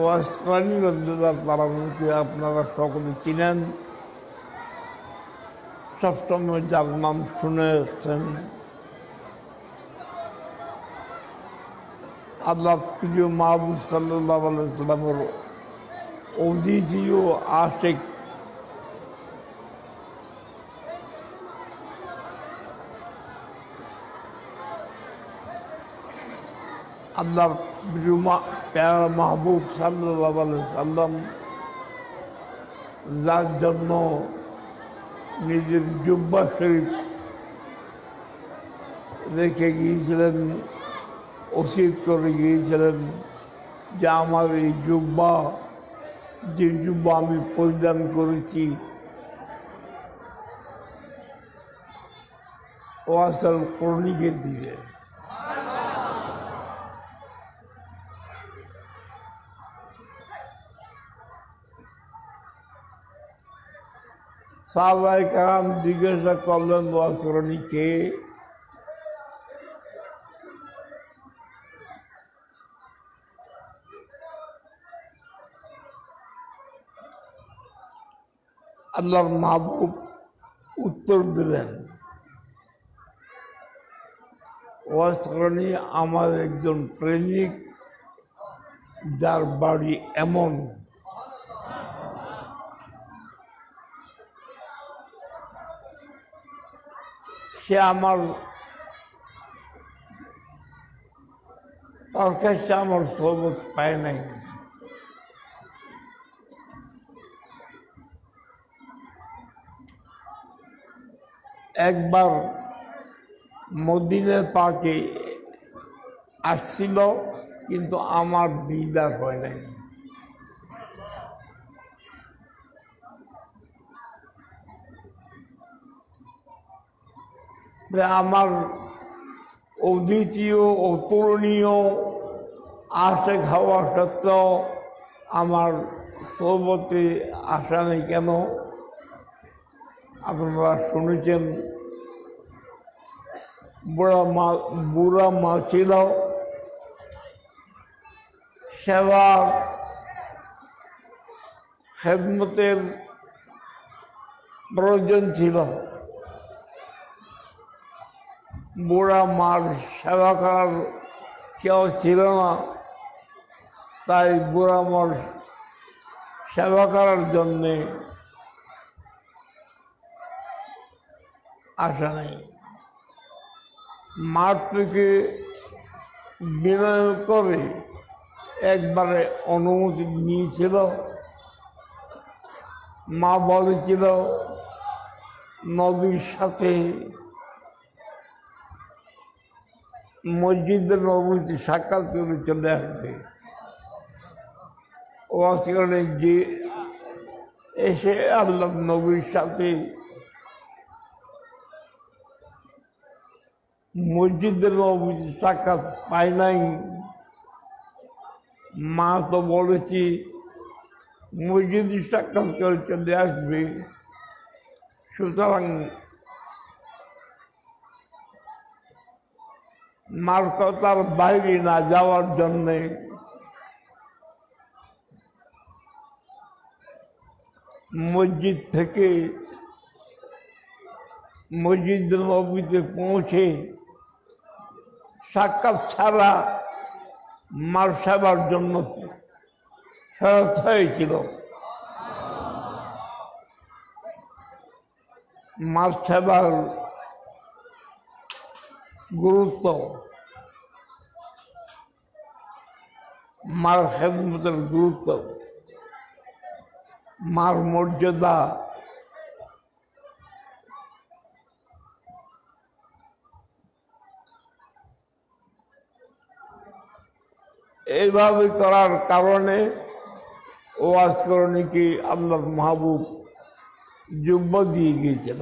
ওয়াসকানি রব্দুল্লাহ তালামকে আপনারা সকলে চিনেন। সবসময় যার নাম শুনে এসছেন। আল্লাহ প্রিয় মাহবুব সাল্লাহ আলাইসালামের অদ্বিতীয় আশেক আল্লাহর প্রিয় মা- প্যারা মাহবুব সাল্লাম যার জন্য নিজের জুব্বা শরীফ রেখে গিয়েছিলেন অসিত করে গিয়েছিলেন যে আমার এই জুব্বা, যে জুব্বা আমি পরিধান করেছি ও আসল করণীকে দিবে। সাহবাই কারাম জিজ্ঞাসা করলেন ওয়াসরণী কে? আল্লাহর মাহবুব উত্তর দিলেন ওয়াসরণী আমার একজন প্রেমিক, যার বাড়ি এমন সে আমার তার কাছে আমার সবক পায় নাই। একবার মদিনের পাকে আসছিল, কিন্তু আমার দিদার হয় নাই। আমার অদ্বিতীয়, অতুলনীয় আশে খাওয়া সত্ত্বেও আমার সৌবতে আসা নেই কেন? আপনারা শুনেছেন, বুড়া মা বুড়া মা ছিল। সেবা খেদমতের প্রয়োজন ছিল। বুড়া মার সেবা করার কেউ ছিল না। তাই বুড়া মার সেবা করার জন্যে আসা নেই। মাঠ থেকে বিনয় করে একবারে অনুমতি নিয়েছিল। মা বলেছিল, নবীর সাথে মসজিদের নবীতে সাক্ষাৎ করে চলে আসবে। ও সেখানে যে এসে আল্লাহ নবীর সাথে মসজিদের নবীতে সাক্ষাৎ পায় নাই। মা তো বলেছি, মসজিদে সাক্ষাৎ করে চলে আসবে। সুতরাং মার কথার বাইরে না যাওয়ার জন্যে মসজিদ থেকে মসজিদ নবীতে পৌঁছে সাক্ষাৎ ছাড়া মার সেবার জন্য ফেরত হয়েছিল। মার সেবার গুরুত্ব। মার খেদমতের গুরুত্ব। মার মর্যাদা। এইভাবে করার কারণে ওয়াজ করণীকে আল্লাহ মাহবুব যুব্য দিয়ে গিয়েছিল।